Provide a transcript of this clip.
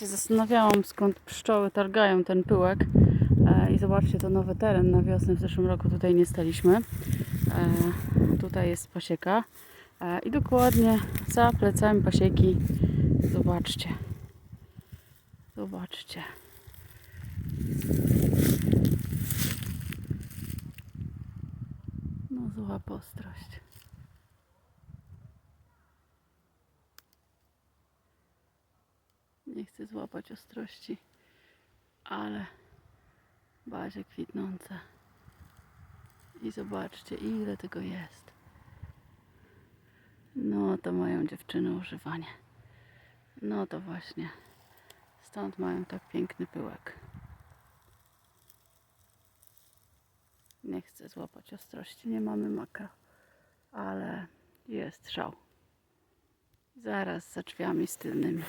się zastanawiałam, skąd pszczoły targają ten pyłek. E, I zobaczcie, to nowy teren na wiosnę. W zeszłym roku tutaj nie staliśmy. E, tutaj jest pasieka. E, I dokładnie za plecami pasieki. Zobaczcie. Zobaczcie. No zła postrość. Nie chcę złapać ostrości, ale bazie kwitnące. I zobaczcie, ile tego jest. No to mają dziewczyny używanie. No to właśnie. Stąd mają tak piękny pyłek. Nie chcę złapać ostrości, nie mamy maka, ale jest szał. Zaraz za drzwiami z tylnymi.